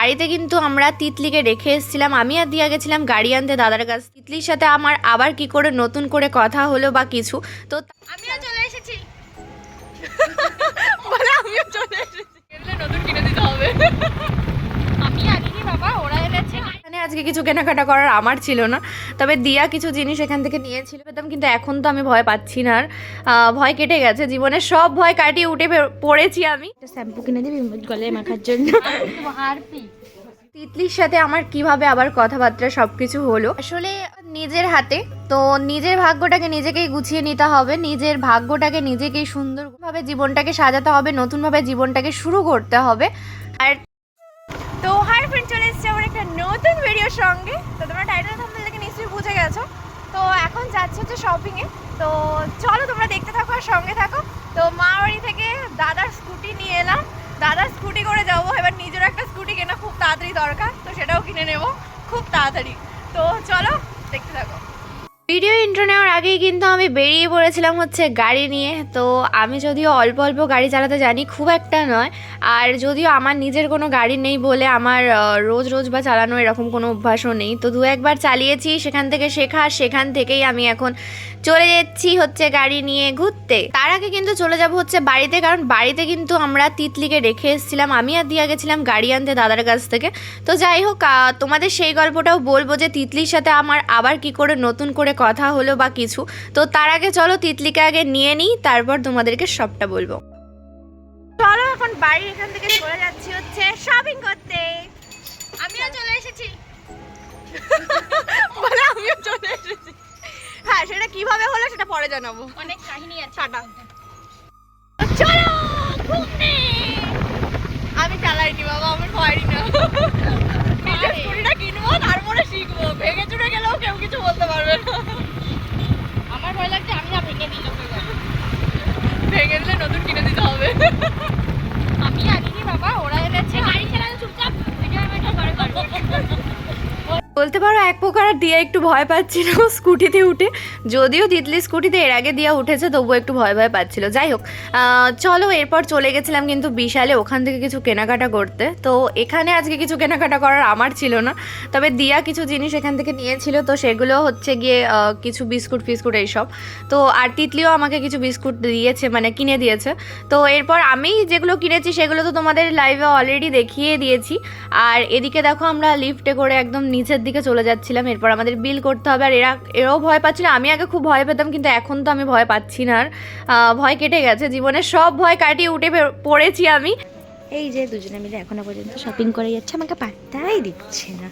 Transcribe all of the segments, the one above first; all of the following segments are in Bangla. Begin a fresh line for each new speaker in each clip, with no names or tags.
বাড়িতে কিন্তু আমরা তিতলিকে রেখে এসেছিলাম। আমি আর দিয়া গেছিলাম গাড়ি আনতে দাদার কাছ তিতলির সাথে আমার আবার কি করে নতুন করে কথা হলো বা কিছু? তো
আমিও চলে এসেছি।
আজকে কিছু কেনাকাটা করার আমার ছিল না। তবে দিয়া কিছু জিনিস এখান থেকে নিয়েছিল পেতাম কিন্তু এখন তো আমি ভয় পাচ্ছি না আর। ভয় কেটে গেছে জীবনে সব ভয় কাটিয়ে উঠে পড়েছি আমি। শ্যাম্পু কিনে দিবি গলায় মাখার জন্য।
আর
তিতলির সাথে আমার কীভাবে আবার কথাবার্তা সব কিছু হলো? আসলে নিজের হাতে তো নিজের ভাগ্যটাকে নিজেকেই গুছিয়ে নিতে হবে নিজের ভাগ্যটাকে নিজেকেই সুন্দরভাবে জীবনটাকে সাজাতে হবে নতুনভাবে জীবনটাকে শুরু করতে হবে। আর
নতুন ভিডিওর সঙ্গে। তো তোমরা টাইটেল থাম্বনেল দেখে নিশ্চয়ই বুঝে গেছো। তো এখন যাচ্ছে হচ্ছে শপিংয়ে তো চলো তোমরা দেখতে থাকো আর সঙ্গে থাকো। তো মা বাড়ি থেকে দাদার স্কুটি নিয়ে এলাম। দাদার স্কুটি করে যাব। এবার নিজের একটা স্কুটি কেনা খুব তাড়াতাড়ি দরকার। তো সেটাও কিনে নেব। খুব তাড়াতাড়ি। তো চলো থাকো
ভিডিও ইন্ট্রো নেওয়ার আগেই কিন্তু আমি বেরিয়ে পড়েছিলাম হচ্ছে গাড়ি নিয়ে। তো আমি যদিও অল্প অল্প গাড়ি চালাতে জানি, খুব একটা নয়। আর যদিও আমার নিজের কোনো গাড়ি নেই বলে আমার রোজ রোজ বা চালানো এরকম কোনো অভ্যাসও নেই। তো দু একবার চালিয়েছি, সেখান থেকে শেখা সেখান থেকেই আমি এখন চলে যাচ্ছি হচ্ছে গাড়ি নিয়ে ঘুরতে। তার আগে কিন্তু চলে যাব হচ্ছে বাড়িতে, কারণ বাড়িতে কিন্তু আমরা তিতলিকে রেখে এসেছিলাম। আমি আর দিয়া গেছিলাম গাড়ি আনতে দাদার কাছ থেকে। তো যাই হোক তোমাদের সেই গল্পটাও বলব যে তিতলির সাথে আমার আবার কি করে নতুন করে কথা হলো বা কিছু তো তার আগে চলো তিতলিকে আগে নিয়ে নিই তারপর তোমাদেরকে সবটা বলব।
চলো এখন বাড়ি এখান থেকে চলে যাচ্ছি হচ্ছে শপিং করতে। আমিও চলে এসেছি। বলে আমিও চলে এসেছি। হ্যাঁ সেটা কীভাবে হলো সেটা পরে জানাব। অনেক কাহিনী আছে। টাটা। চলো ঘুরতে আমি চালাইনি বাবা আমার ভয়ই না নিজের স্কুটিটা কিনবো তারপরে শিখব ভেঙে চুরে গেলেও কেউ কিছু বলতে পারবে না আমার ভয় লাগছে আমি না ভেঙে দিই লোকে ভেঙে দিলে নতুন কিনে দিতে হবে আমি আনিনি বাবা ওরা এনেছে গাড়ি চালানো চুপচাপ ভিডিও মেটা করে করব
বলতে পারো, এক প্রকার আর দিয়া একটু ভয় পাচ্ছিল স্কুটিতে উঠে। যদিও তিতলি স্কুটিতে এর আগে দিয়া উঠেছে, তবুও একটু ভয় ভয় পাচ্ছিল। যাই হোক চলো এরপর চলে গেছিলাম কিন্তু বিশালে ওখান থেকে কিছু কেনাকাটা করতে। তো এখানে আজকে কিছু কেনাকাটা করার আমার ছিল না, তবে দিয়া কিছু জিনিস এখান থেকে নিয়েছিল। তো সেগুলো হচ্ছে গিয়ে কিছু বিস্কুট ফিস্কুট এইসব। তো আর তিতলিও আমাকে কিছু বিস্কুট দিয়েছে মানে কিনে দিয়েছে। তো এরপর আমি যেগুলো কিনেছি, সেগুলো তো তোমাদের লাইভে অলরেডি দেখিয়ে দিয়েছি। আর এদিকে দেখো আমরা লিফটে করে একদম নিচের দিকে চলে যাচ্ছিলাম, এরপর আমাদের বিল করতে হবে। আর এরা, এরাও ভয় পাচ্ছিল। আমি আগে খুব ভয় পেতাম, কিন্তু এখন তো আমি ভয় পাচ্ছি না আর। ভয় কেটে গেছে, জীবনের সব ভয় কাটিয়ে উঠে পড়েছি আমি।
এই যে দুজনে মিলে এখনও পর্যন্ত শপিং করে যাচ্ছে, আমাকে পাত্তাই দিচ্ছে না।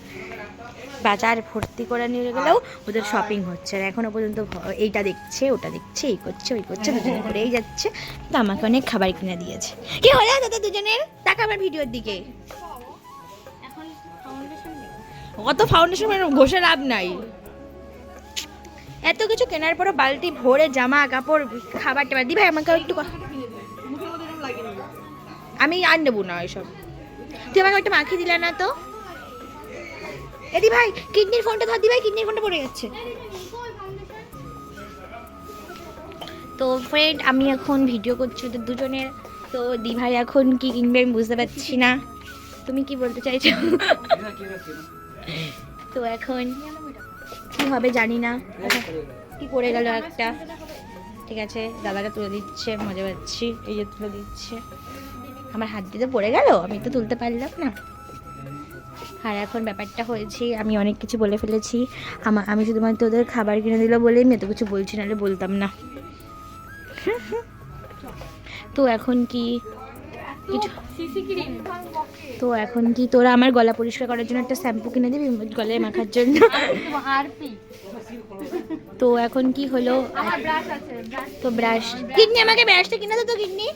বাজার ভর্তি করে নিয়ে গেলেও ওদের শপিং হচ্ছে আর এখনও পর্যন্ত এইটা দেখছে, ওটা দেখছে, এই করছে, ওই করছে, দুজনে করেই যাচ্ছে। তো আমাকে অনেক খাবার কিনে দিয়েছে। কি হলো দাদা দুজনের? টাকা আমার ভিডিওর দিকে। অত ফাউন্ডেশন ঘষে লাভ নাই। এত কিছু কেনার পরও বালতি ভরে জামা, কাপড়, খাবার টাবার দি ভাই, আমাকে একটু আমি আর নেব না এসব তুই আমাকে একটা মাখিয়ে দিলে না তো? এদি ভাই, কিডনির ফোনটা ধর, দি ভাই, কিডনির ফোনটা পড়ে যাচ্ছে তো ফ্রেন্ড আমি এখন ভিডিও করছি ওদের দুজনের। তো দি ভাই এখন কি কিনবে আমি বুঝতে পারছি না। তুমি কি বলতে চাইছো? তো এখন কি হবে জানি না। কি পড়ে গেল একটা। ঠিক আছে দাদাকে তুলে দিচ্ছে, মজা পাচ্ছি, এই যে তুলে দিচ্ছে। আমার হাত দিতে পড়ে গেল, আমি তো তুলতে পারলাম না। আর এখন ব্যাপারটা হয়েছে, আমি অনেক কিছু বলে ফেলেছি। আমা আমি শুধুমাত্র ওদের খাবার কিনে দিল বলেই আমি এত কিছু বলছি, নাহলে বলতাম না। তো এখন কি তো এখন কি তোরা আমার গলা পরিষ্কার করার জন্য একটা শ্যাম্পু কিনে দিবি গলায় মাখার জন্য?
আর
তো এখন কি হলো? তো ব্রাশ কিডনি আমাকে ব্রাশটা কিনে দে তো কিডনি।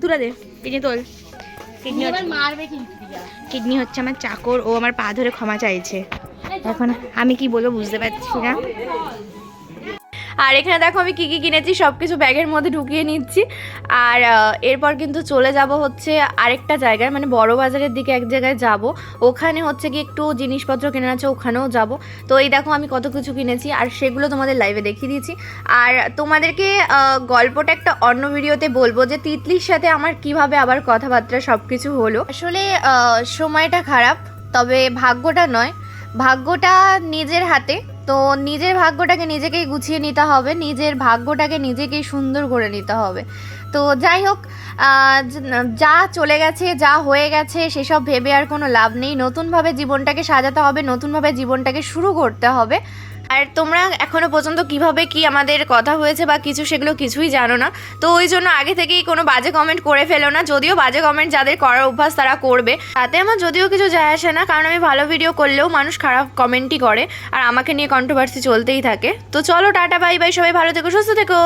তুলে দে কিডনি তোল। কিডনি কিডনি হচ্ছে আমার চাকর ও আমার পা ধরে ক্ষমা চাইছে। এখন আমি কি বলব বুঝতে পারছি না।
আর এখানে দেখো আমি কী কী কিনেছি সব কিছু ব্যাগের মধ্যে ঢুকিয়ে নিচ্ছি। আর এরপর কিন্তু চলে যাব হচ্ছে আরেকটা জায়গায় মানে বড় বাজারের দিকে এক জায়গায় যাব। ওখানে হচ্ছে কি একটু জিনিসপত্র কেনা আছে, ওখানেও যাব। তো এই দেখো আমি কত কিছু কিনেছি, আর সেগুলো তোমাদের লাইভে দেখিয়ে দিয়েছি। আর তোমাদেরকে গল্পটা একটা অন্য ভিডিওতে বলব যে তিতলির সাথে আমার কীভাবে আবার কথাবার্তা সব কিছু হলো। আসলে সময়টা খারাপ, তবে ভাগ্যটা নয়। ভাগ্যটা নিজের হাতে। তো নিজের ভাগ্যটাকে নিজেকেই গুছিয়ে নিতে হবে, নিজের ভাগ্যটাকে নিজেকেই সুন্দর করে নিতে হবে। তো যাই হোক যা চলে গেছে, যা হয়ে গেছে, সেসব ভেবে আর কোনো লাভ নেই। নতুনভাবে জীবনটাকে সাজাতে হবে, নতুনভাবে জীবনটাকে শুরু করতে হবে। আর তোমরা এখনও পর্যন্ত কীভাবে কি আমাদের কথা হয়েছে বা কিছু সেগুলো কিছুই জানো না। তো ওই জন্য আগে থেকেই কোনো বাজে কমেন্ট করে ফেলো না। যদিও বাজে কমেন্ট যাদের করার অভ্যাস তারা করবে। তাতে আমার যদিও কিছু যায় আসে না, কারণ আমি ভালো ভিডিও করলেও মানুষ খারাপ কমেন্টই করে। আর আমাকে নিয়ে কন্ট্রোভার্সি চলতেই থাকে। তো চলো টাটা বাই বাই সবাই ভালো থেকো, সুস্থ থেকো।